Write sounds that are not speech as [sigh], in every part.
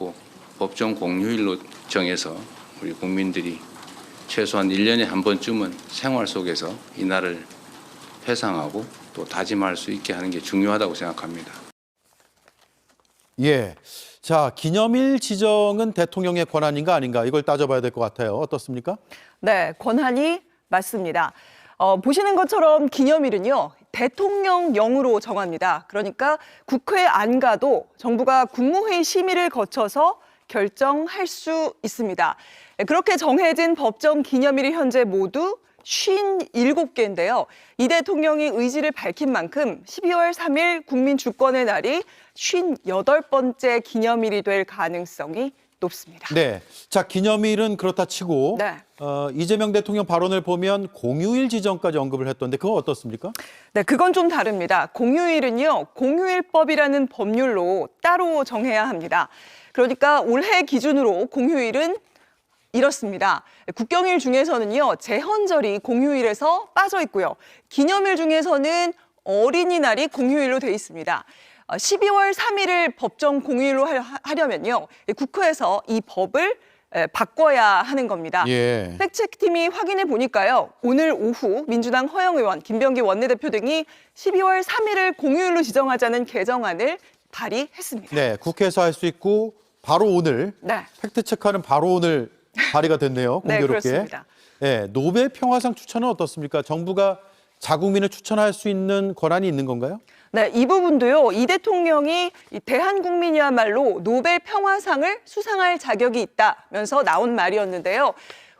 꼭 법정 공휴일로 정해서 우리 국민들이 최소한 1년에 한 번쯤은 생활 속에서 이 날을 회상하고 또 다짐할 수 있게 하는 게 중요하다고 생각합니다. 예. 자, 기념일 지정은 대통령의 권한인가 아닌가 이걸 따져봐야 될 것 같아요. 어떻습니까? 네, 권한이 맞습니다. 어, 보시는 것처럼 기념일은요, 대통령령으로 정합니다. 그러니까 국회 안 가도 정부가 국무회의 심의를 거쳐서 결정할 수 있습니다. 네, 그렇게 정해진 법정 기념일이 현재 모두 57개인데요. 이 대통령이 의지를 밝힌 만큼 12월 3일 국민 주권의 날이 58번째 기념일이 될 가능성이 높습니다. 네. 자, 기념일은 그렇다 치고 네. 어, 이재명 대통령 발언을 보면 공휴일 지정까지 언급을 했던데 그거 어떻습니까? 네, 그건 좀 다릅니다. 공휴일은요, 공휴일법이라는 법률로 따로 정해야 합니다. 그러니까 올해 기준으로 공휴일은 이렇습니다. 국경일 중에서는요, 제헌절이 공휴일에서 빠져 있고요. 기념일 중에서는 어린이날이 공휴일로 돼 있습니다. 어, 12월 3일을 법정 공휴일로 하- 하려면요, 국회에서 이 법을 에, 바꿔야 하는 겁니다. 예. 팩트체크팀이 확인해 보니까요. 오늘 오후 민주당 허영 의원, 김병기 원내대표 등이 12월 3일을 공휴일로 지정하자는 개정안을 발의했습니다. 네, 국회에서 할 수 있고 바로 오늘 네. 팩트 체크하는 바로 오늘 발의가 됐네요. [laughs] 네, 공교롭게. 그렇습니다. 네, 노벨 평화상 추천은 어떻습니까? 정부가 자국민을 추천할 수 있는 권한이 있는 건가요? 네, 이 부분도요. 이 대통령이 이 대한국민이야말로 노벨 평화상을 수상할 자격이 있다면서 나온 말이었는데요.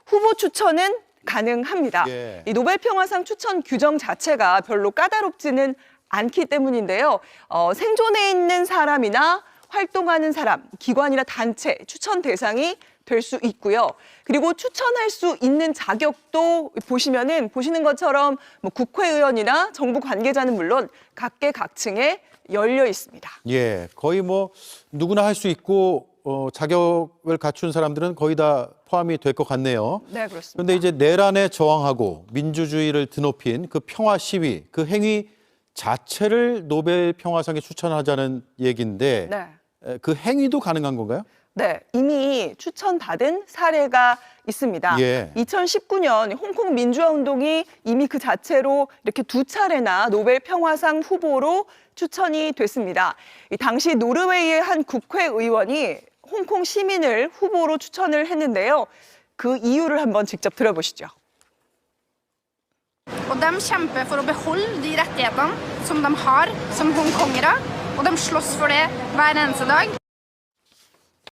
후보 추천은 가능합니다. 예. 이 노벨 평화상 추천 규정 자체가 별로 까다롭지는 않기 때문인데요. 어, 생존해 있는 사람이나 활동하는 사람, 기관이나 단체 추천 대상이 될 수 있고요. 그리고 추천할 수 있는 자격도 보시면은 보시는 것처럼 뭐 국회의원이나 정부 관계자는 물론 각계각층에 열려 있습니다. 예, 거의 뭐 누구나 할 수 있고 어, 자격을 갖춘 사람들은 거의 다 포함이 될 것 같네요. 네, 그렇습니다. 그런데 이제 내란에 저항하고 민주주의를 드높인 그 평화 시위, 그 행위 자체를 노벨 평화상에 추천하자는 얘기인데 네. 에, 그 행위도 가능한 건가요? 네, 이미 추천받은 사례가 있습니다. 예. 2019년 홍콩 민주화 운동이 이미 그 자체로 이렇게 두 차례나 노벨 평화상 후보로 추천이 됐습니다. 이 당시 노르웨이의 한 국회의원이 홍콩 시민을 후보로 추천을 했는데요. 그 이유를 한번 직접 들어보시죠. Og de kjemper for å beholde de rettighetene som de har som hongkongere. Og de slåss for det hver eneste dag.